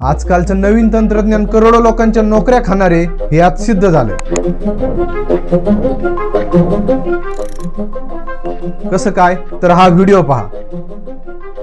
आजकालचं नवीन तंत्रज्ञान करोडो लोकांच्या नोकऱ्या खाणारे हे आज सिद्ध झालं कसं काय? तर हा व्हिडिओ पहा.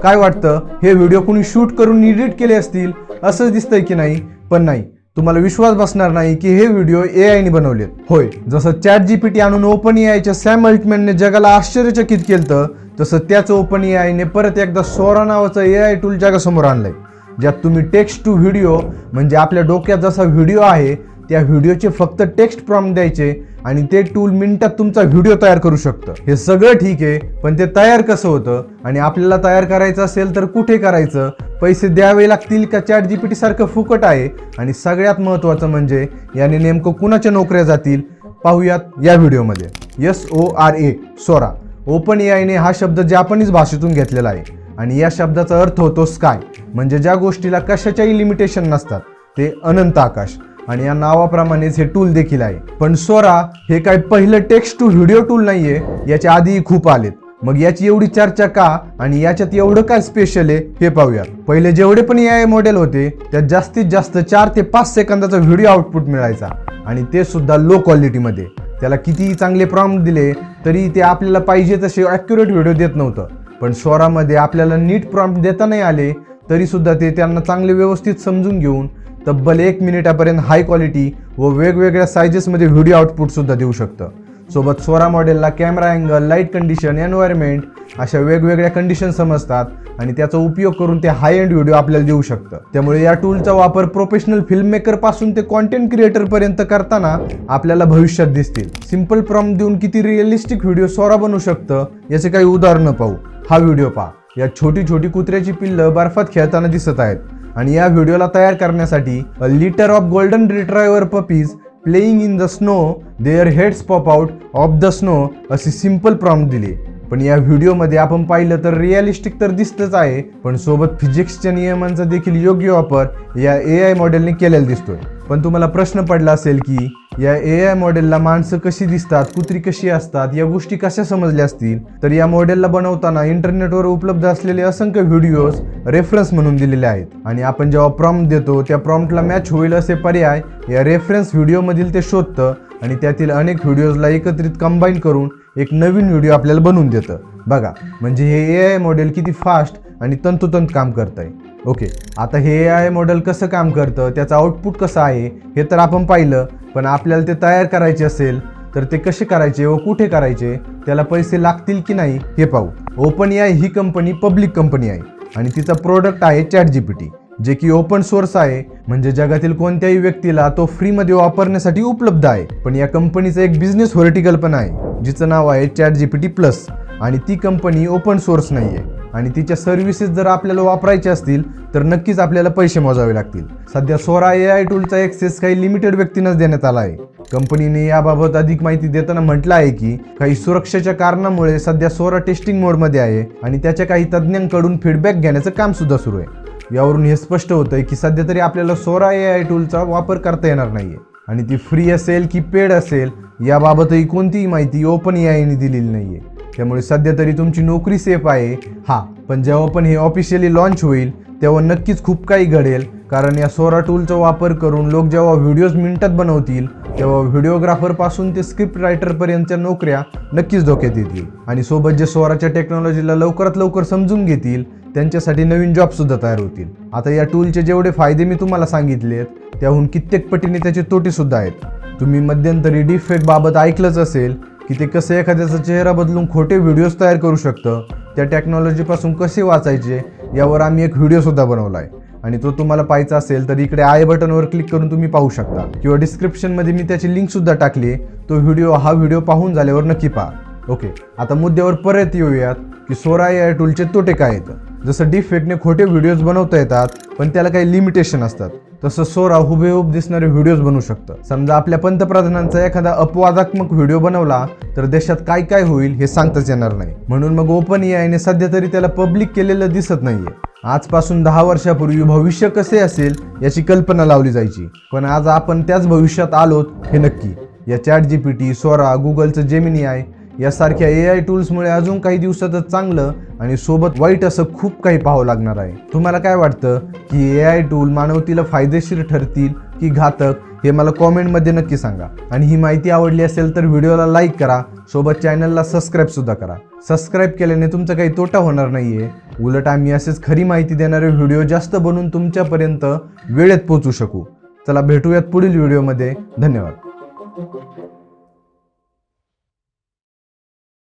काय वाटतं? हे व्हिडिओ कुणी शूट करून एडिट केले असतील? असं दिसतंय की नाही? पण नाही. तुम्हाला विश्वास बसणार नाही की हे व्हिडिओ ए आयने बनवलेत. होय जसं चॅट जीपीटी आणून ओपन ए आयच्या सॅम अल्टमॅनने जगाला आश्चर्यचकित केलं तसं त्याच ओपन ए आयने परत एकदा सोरा नावाचं ए आय टूल जगासमोर आणलंय. ज्यात तुम्ही टेक्स्ट टू व्हिडिओ म्हणजे आपल्या डोक्यात जसा व्हिडिओ आहे त्या व्हिडिओचे फक्त टेक्स्ट प्रॉम द्यायचे आणि ते टूल मिनिटात तुमचा व्हिडिओ तयार करू शकतं. हे सगळं ठीक आहे पण ते तयार कसं होतं? आणि आपल्याला तयार करायचं असेल तर कुठे करायचं? पैसे द्यावे लागतील का चॅट जीपीटी सारखं फुकट आहे? आणि सगळ्यात महत्त्वाचं म्हणजे याने नेमकं कुणाच्या नोकऱ्या जातील? पाहूयात या व्हिडिओमध्ये S O R A Sora open A आयने हा शब्द जपानीज भाषेतून घेतलेला आहे. आणि या शब्दाचा अर्थ होतो स्काय म्हणजे ज्या गोष्टीला कशाच्याही लिमिटेशन नसतात ते अनंत आकाश. आणि या नावाप्रमाणेच हे टूल देखील आहे. पण सोरा हे काय पहिलं टेक्स्ट टू व्हिडिओ टूल नाहीये याच्या आधीही खूप आलेत. मग याची एवढी चर्चा का? आणि याच्यात एवढं काय स्पेशल आहे हे पाहूयात. पहिले जेवढे पण ए आय मॉडेल होते त्यात जास्तीत जास्त चार ते पाच सेकंदाचा व्हिडिओ आउटपुट मिळायचा. आणि ते सुद्धा लो क्वालिटीमध्ये त्याला कितीही चांगले प्रॉम्प्ट दिले तरी ते आपल्याला पाहिजे तसे ॲक्युरेट व्हिडिओ देत नव्हतं. पण स्वरामध्ये आपल्याला नीट प्रॉम्प्ट देता नाही आले तरीसुद्धा ते त्यांना चांगले व्यवस्थित समजून घेऊन तब्बल एक मिनिटापर्यंत हाय क्वालिटी व वेगवेगळ्या सायजेसमध्ये व्हिडिओ आउटपुटसुद्धा देऊ शकतं. सोबत सोरा मॉडेलला camera angle light condition environment अशा वेगवेगळ्या कंडिशन समजतात आणि त्याचा उपयोग करून ते हाय एंड व्हिडिओ आपल्याला देऊ शकतं. त्यामुळे या टूलचा वापर प्रोफेशनल फिल्म मेकरपासून ते कॉन्टेंट क्रिएटर पर्यंत करताना आपल्याला भविष्यात दिसतील. सिंपल प्रॉम देऊन किती रिअलिस्टिक व्हिडिओ सोरा बनवू शकतं याचे काही उदाहरणं पाहू. हा व्हिडिओ पहा. या छोटी छोटी कुत्र्याची पिल्लं बर्फात खेळताना दिसत आहेत. आणि या व्हिडिओला तयार करण्यासाठी litter of golden retriever puppies playing in the snow their heads pop out of the snow अशी सिंपल प्रॉम्प्ट दिली. पण या व्हिडिओमध्ये आपण पाहिलं तर रिअलिस्टिक तर दिसतच आहे पण सोबत फिजिक्सच्या नियमांचा देखील योग्य वापर या ए आय मॉडेलने केलेला दिसतोय. पण तुम्हाला प्रश्न पडला असेल की या ए आय मॉडेलला माणसं कशी दिसतात कुत्री कशी असतात या गोष्टी कशा समजल्या असतील? तर या मॉडेलला बनवताना इंटरनेटवर उपलब्ध असलेले असंख्य व्हिडिओज रेफरन्स म्हणून दिलेले आहेत. आणि आपण जेव्हा प्रॉम्प्ट देतो त्या प्रॉम्प्टला मॅच होईल असे पर्याय या रेफरन्स व्हिडिओमधील ते शोधतं आणि त्यातील अनेक व्हिडिओजला एकत्रित कंबाईन करून एक नवीन व्हिडिओ आपल्याला बनवून देतं. बघा म्हणजे हे ए आय मॉडेल किती फास्ट आणि तंतोतंत काम करत आहे ओके आता हे ए आय मॉडेल कसं काम करतं त्याचं आउटपुट कसं आहे हे तर आपण पाहिलं पण आपल्याला ते तयार करायचे असेल तर ते कसे करायचे व कुठे करायचे त्याला पैसे लागतील की नाही हे पाहू. ओपन ए आय ही कंपनी पब्लिक कंपनी आहे आणि तिचा प्रोडक्ट आहे चॅट जीपीटी जे की ओपन सोर्स आहे. म्हणजे जगातील कोणत्याही व्यक्तीला तो फ्रीमध्ये वापरण्यासाठी उपलब्ध आहे. पण या कंपनीचं एक बिझनेस व्हर्टिकल पण आहे जिचं नाव आहे चॅट जीपीटी प्लस आणि ती कंपनी ओपन सोर्स नाही आहे आणि तिच्या सर्व्हिसेस जर आपल्याला वापरायचे असतील तर नक्कीच आपल्याला पैसे मोजावे लागतील. सध्या सोरा ए आय टूलचा एक्सेस काही लिमिटेड व्यक्तींनाच देण्यात आला आहे. कंपनीने याबाबत अधिक माहिती देताना म्हटलं आहे की काही सुरक्षेच्या कारणामुळे सध्या सोरा टेस्टिंग मोडमध्ये आहे आणि त्याच्या काही तज्ज्ञांकडून फीडबॅक घेण्याचं काम सुद्धा सुरू आहे. यावरून हे स्पष्ट होतंय की सध्या तरी आपल्याला सोरा ए आय टूलचा वापर करता येणार नाहीये. आणि ती फ्री असेल की पेड असेल याबाबतही कोणतीही माहिती ओपन ए आयने दिलेली नाहीये. त्यामुळे सध्या तरी तुमची नोकरी सेफ आहे. हा पण जेव्हा पण हे ऑफिशियली लॉन्च होईल तेव्हा नक्कीच खूप काही घडेल. कारण या सोरा टूलचा वापर करून लोक जेव्हा व्हिडिओज मिनिटात बनवतील तेव्हा व्हिडिओग्राफरपासून ते स्क्रिप्ट रायटरपर्यंतच्या नोकऱ्या नक्कीच धोक्यात येतील. आणि सोबत जे सोराच्या टेक्नॉलॉजीला लवकरात लवकर समजून घेतील त्यांच्यासाठी नवीन जॉबसुद्धा तयार होतील. आता या टूलचे जेवढे फायदे मी तुम्हाला सांगितलेत त्याहून कित्येक पटीने त्याचे तोटेसुद्धा आहेत. तुम्ही मध्यंतरी डिफेक्टबाबत ऐकलंच असेल की ते कसं एखाद्याचा चेहरा बदलून खोटे व्हिडिओज तयार करू शकतं त्या टेक्नॉलॉजीपासून कसे वाचायचे यावर आम्ही एक व्हिडिओ सुद्धा बनवला आहे आणि तो तुम्हाला पाहायचा असेल तर इकडे आय बटनवर क्लिक करून तुम्ही पाहू शकता. किंवा डिस्क्रिप्शनमध्ये मी त्याची लिंक सुद्धा टाकली आहे. तो व्हिडिओ हा व्हिडिओ पाहून झाल्यावर नक्की पहा. ओके आता मुद्द्यावर परत येऊयात की सोरा या टूलचे तोटे काय आहेत? जसं डिफेक्टने खोटे व्हिडिओज बनवता येतात पण त्याला काही लिमिटेशन असतात. तसं सोरा हुबेहूब दिसणारे व्हिडिओज बनवू शकतं. समजा आपल्या पंतप्रधानांचा एखादा अपवादात्मक व्हिडिओ बनवला तर देशात काय काय होईल हे सांगताच येणार नाही. म्हणून मग ओपन एआयने सध्या तरी त्याला पब्लिक केलेलं दिसत नाहीये. आजपासून दहा वर्षापूर्वी भविष्य कसे असेल याची कल्पना लावली जायची. पण आज आपण त्याच भविष्यात आलोत हे नक्की. या चॅट जीपीटी सोरा गुगलचं जेमिनी आहे. यासारख्या ए आय टूल्समुळे अजून काही दिवसातच चांगलं आणि सोबत वाईट असं खूप काही पाहावं लागणार आहे. तुम्हाला काय वाटतं की ए आय टूल मानवतीला फायदेशीर ठरतील की घातक हे मला कॉमेंटमध्ये नक्की सांगा. आणि ही माहिती आवडली असेल तर व्हिडिओला लाईक करा सोबत चॅनलला सबस्क्राईबसुद्धा करा. सबस्क्राईब केल्याने तुमचा काही तोटा होणार नाहीये. उलट आम्ही असेच खरी माहिती देणारे व्हिडिओ जास्त बनवून तुमच्यापर्यंत वेळेत पोहोचू शकू. चला भेटूयात पुढील व्हिडिओमध्ये. धन्यवाद.